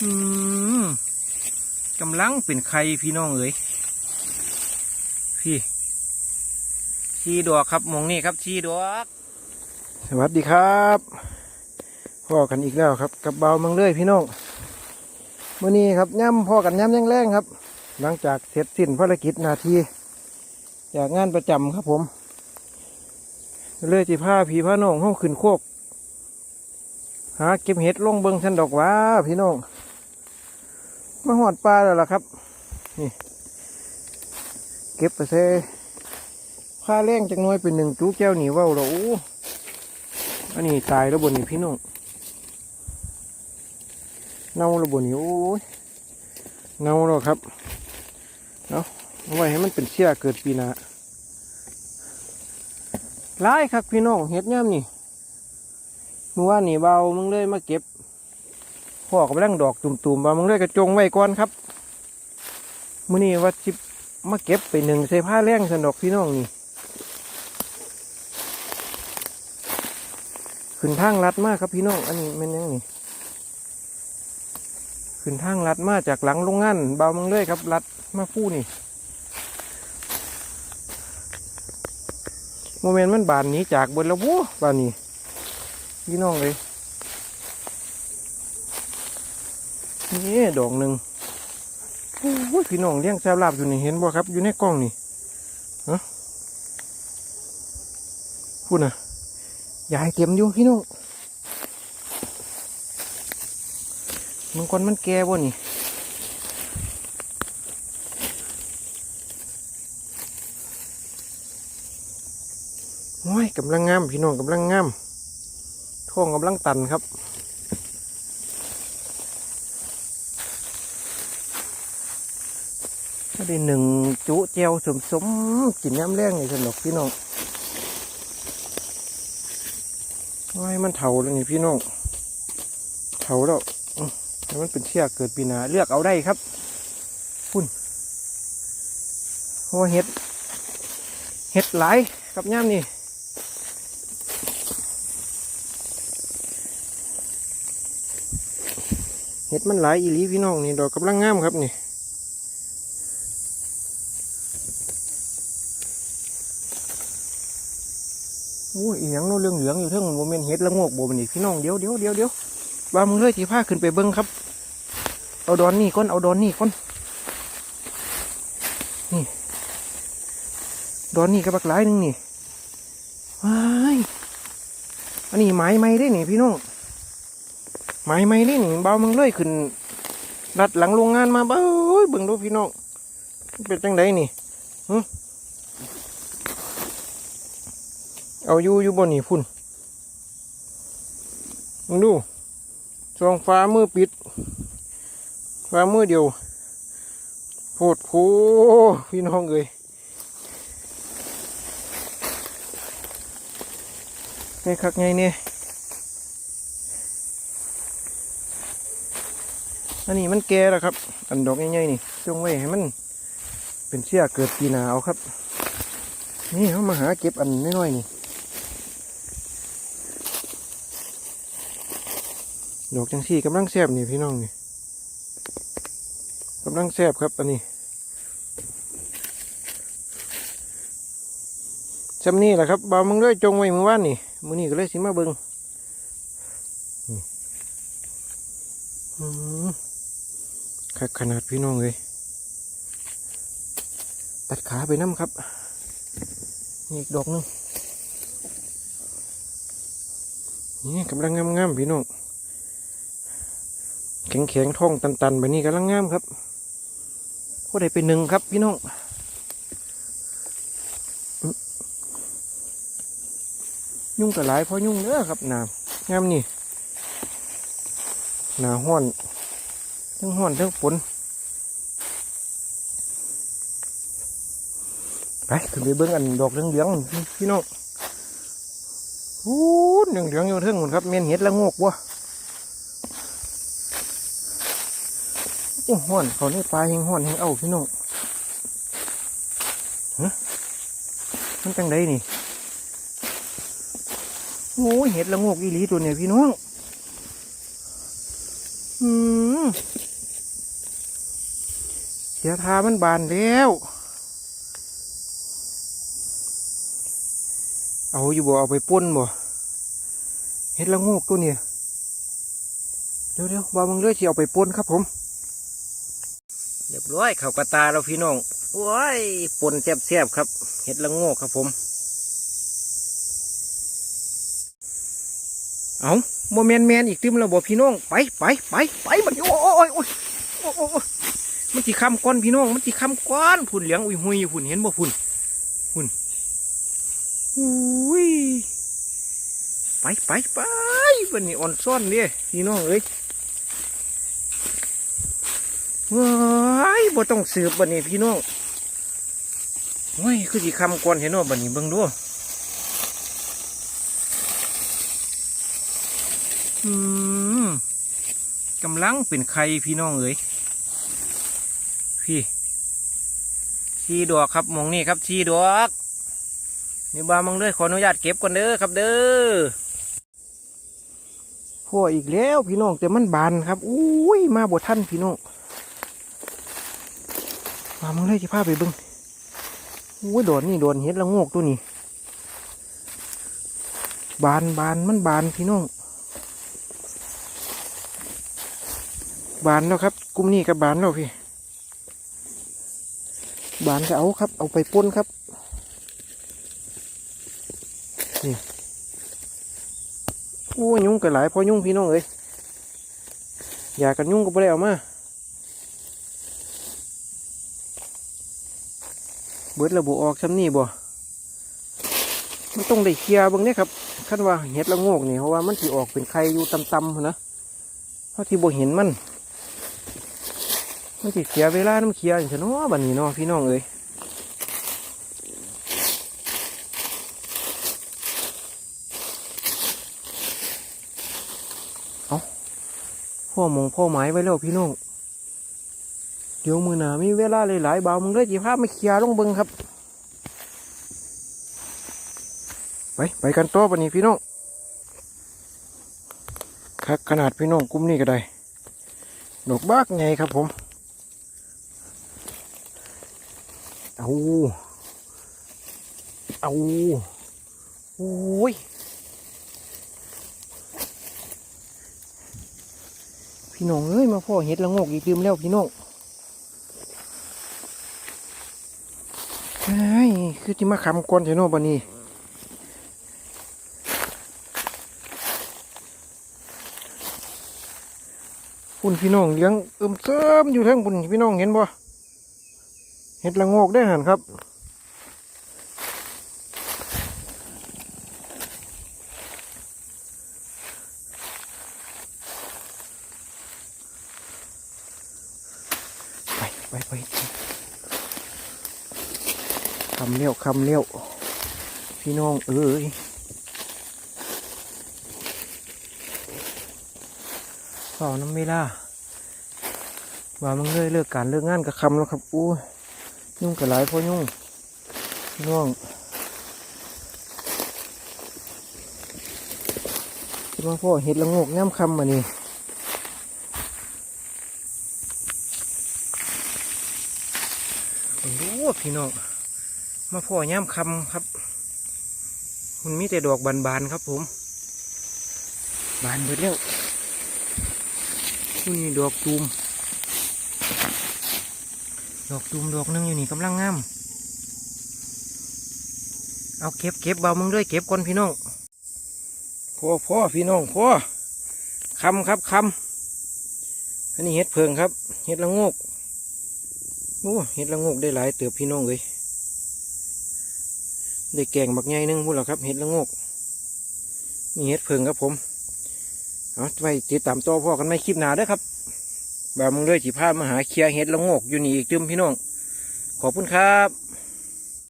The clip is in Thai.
กำลังเป็นไข่พี่น้องเอ๋ยพี่ชีดอกครับมองนี่ครับชีดอก สวัสดีครับพ่อกันอีกแล้วครับ กับเบามืองเลยพี่น้องมื่อนี้ครับย่ำพ่อกันย่ำยังแรงครับ หลังจากเสร็จสิ้นภารกิจนาทีจากงานประจำครับผม เลยจีผ้าผีผ้าน้องห้องขึ้นโคกหาเก็บเห็ดลงเบิงชันดอกว้าพี่น้อง มาหอดปลาแล้วล่ะครับ นี่ เก็บไปเซผ้าแรงจังน้อยเป็นหนึ่งจูแก้วหนีว้าแล้วโอ้อันนี้ตายแล้วบนนี่พี่น้องเน่าแล้วบนนี่โอ้ยเน่าแล้วครับเนาะเอาไว้ให้มันเป็นเชี่ยเกิดปีหน้าร้ายครับพี่น้องเห็ดย่ำนี่เมื่อวานนี่เบามึงเลยมาเก็บ พ่อกับแรงดอกตุ่มๆเบามึงเลยกระจงไว้ก่อนครับมื่อนี้ว่าจิบมาเก็บไปหนึ่งใส่ผ้าแรงสนดอกพี่น้องนี่ขึ้นทางลัดมากครับพี่น้องอันนี้แมันยังนี่ขึ้นทางลัดมาจากหลังโรงงานเบามึงเลยครับลัดมาฟู่นี่โมเมนต์มันบานหนี้จากบนแล้ววู้บานนี้พี่น้องเลย นี่ดอกหนึ่งโอ้ยพี่น้องเลี้ยงแซวลาบอยู่นี่เห็นบ่ครับ อยู่ในกล้องนี่ฮะพูดนะยายเต็มอยู่พี่น้องมันคนมันแก่บ่นี่โอ้ยกำลังงามพี่น้องกำลังงามท้องกำลังตันครับ ก็ได้หนึ่งจุเจียวสมสมกินน้ำแรงไงสนุกพี่น้องว้ายมันเถาแล้วนี่พี่น้องเถาแล้วอื้อแล้วมันเป็นเชี่ยเกิดปีนาเลือกเอาได้ครับพุ่นเพราะว่าเห็ด เห็ดหลายกับย่ามนี่เห็ดมันหลายอีหลีพี่น้องนี่ดอกกำลังงามครับนี่ โอ้ยอีหยังโน้เรื่องเหลืองอยู่เทั้งโมเมนเห็ดละโงกโบมันนี่พี่น้องเดี๋ยวเดี๋ยวเดี๋ยวเดี๋ยวว่ามึงเลยที่พาขึ้นไปเบิ้งครับ เอาดอนนี่ก้อนเอาดอนนี่ก้อนนี่ดอนนี่กระบักหลายหนึงนี่ว้ายอันนี้ไม้ไม้ได้นี่พี่น้องไม้ไม้นี่นี่เบามึงเลยขึ้นรัดหลังโรงงานมาเบ้ยเบิ่งดูพี่น้องเป็นจังไดนี่หึ เอาอยู่อยู่บนนี่พุ่นมึงดูช่องฟ้ามือปิด ฟ้ามือเดียวโพดโพพี่น้องเอ้ยไงคักไงเนี่ยอันนี้มันแก่แล้วครับ อันดอกใหญ่ๆนี่จงไว้ให้มันเป็นเชี่ยเกิดปีหนาเอาครับ นี่เขามาหาเก็บอันน้อยๆนี่ ดอกจังซี่กำลังแซบนี่พี่น้องนี่กำลังแซบครับอันนี้จำนี่แหละครับบาวมึงเลยจงไว้มือว่านนี่มือนี่ก็เลยสิมาเบิงคักขนาดพี่น้องเลยตัดขาไปน้ำครับนี่อีกดอกหนึงนี่กำลังงามๆพี่น้อง แข็งแข็งท้องตันๆแบบนี้กำลังงามครับพอได้เป็นหนึ่งครับพี่น้องยุ่งกับหลายเพราะยุ่งเด้อครับน้ำงามนี่หนาห้อนทั้งห้อนทั้งฝนไปขึ้นไปเบิ้งอันดอกเหลืองๆพี่น้องโอ้เหลืองๆอยู่เทิงหมดครับเมียนเห็ดละงกวะ อ้ห้อนเขาในปลาแหงห้อนแหงเอาพี่น้องฮะมันจังไดนี่โอ้เห็ดละงกอีหลีตัวเนี่ยพี่น้องอืมเสียทามันบานแล้ว เอาอยู่บ่เอาไปป่นบ่เห็ดละงกตัวเนี่ยเดี๋ยวเดี๋ยวบามึงเลยที่เอาไปป่นครับผม เรียบร้อยเข่ากระตาเราพี่น้องโอ้ยปนแซ่บๆครับ เห็ดละโงกครับผม เอาโมเมนแมนอีกติมแล้วบ่พี่น้อง ไปไปไปไปมันโอ้ยโอ้ยโอ้ยโอ้ยโอ้ยโอ้ยมันจีคำก้อนพี่น้อง มันจีคำก้อนผุนเหลียงอุ้ยหุยผุนเห็นบ่ผุนผุนอุ้ยไปไปไปวันนี้อ่อนซ่อนเนี่ยพี่น้องเอ้ย ว้ายบ่ต้องสืบบันนี้พี่น้องว้ยคือจีคำก้อนเห็นบ่าบันนี้เบิ่งดูอืมกำลังเป็นไข่พี่น้องเอ๋ยพี่ชีดอกครับหมองนี่ครับชีดอกนี่บามังเลยขออนุญาตเก็บก่อนเด้อครับเด้อพ่ออีกแล้วพี่น้องแต่มันบานครับอุ้ยมาบทท่านพี่น้อง มามังเลยจะพาไปบิ้งอุ้ยโดนนี่โดนเห็ดละงกตัวนี้ บานบานมันบานพี่น้อง บานแล้วครับกลุ่มนี้กับบานแล้วพี่ บานก็เอาครับ เอาไปป่นครับ นี่ โอ้ยุ่งกันหลายพอยุ่งพี่น้องเอ้ยอยากกันยุ่งก็ไม่ได้เอามา บิดระบุออกซ้ำนี่บ่ มันต้องได้เคลียร์เบางเนี่ยครับคันว่าเห็ดละโงกนี่เพราะว่ามันที่ออกเป็นไข่อยู่ตำๆนะเพราะที่บ่เห็นมัน มันสิเสียเวลาน้ำเคลียร์อย่างเช่นเนาะบันนี้เนาะพี่น้องเอ้ยเอาพ่อมงพ่อหมายไว้แล้วพี่น้อง เดี๋ยวมือหนามีเวลาหลายๆบาวมึงเลยจีภาพามาเคลียร์ลงเบิงครับ ไปไปกันต่อบันนี้พี่น้องครับขนาดพี่น้องกลุ่มนี้ก็ได้ดอกบากไงครับผมเอาเอาโอ้ยพี่น้องเอ้ยมาพ่อเห็ดละโงกอีกลืมแล้วพี่น้อง เฮ้ยคือที่มาคำก่อนเถอะเนบันนี้คุณพี่น้องเลี้ยงเอิมเสิมอยู่ทั้งบุญพี่น้องเห็นบ่เห็ดละโงกได้หันครับ ไปไปไป คำเลี้ยวคำเลี้ยวพี่น้องเอ้ยเฝ้าน้ำไม่ล่าว่ามันเลยเลิกการเลิกงานกับคำแล้วครับอู้ยุ่งกับหลายพ่อยุ่งพี่น้องคิดว่าพ่อเห็ดละงกแง้มคำมานี่ผมรู้ว่าพี่น้อง มาพ่อย่ำคำครับ มันมีแต่ดอกบานๆครับผม บานไปแล้วนี่ดอกตูม ดอกตูมดอกหนึงอยู่นี่กำลังงาม เอาเก็บเก็บเบามึงด้วยเก็บก่อนพี่น้องพ่อพ่อพี่น้องพ่อคำครับคำอันนี้เห็ดเพิงครับ เห็ดละงกโอ้เห็ดละงกได้หลายเติบพี่น้องเลย ได้แกงบักใหญ่หนึงพูดแล้วครับเห็ดละงกนี่เห็ดเพิงครับผมเอาไว้ติดตามต่อพ่อกันไม่คลิปหนาเด้อครับแบบมึงด้วยจีพามาหาเคลียเห็ดละงกอยู่นี่อีกจึมพี่น้องขอบคุณครับ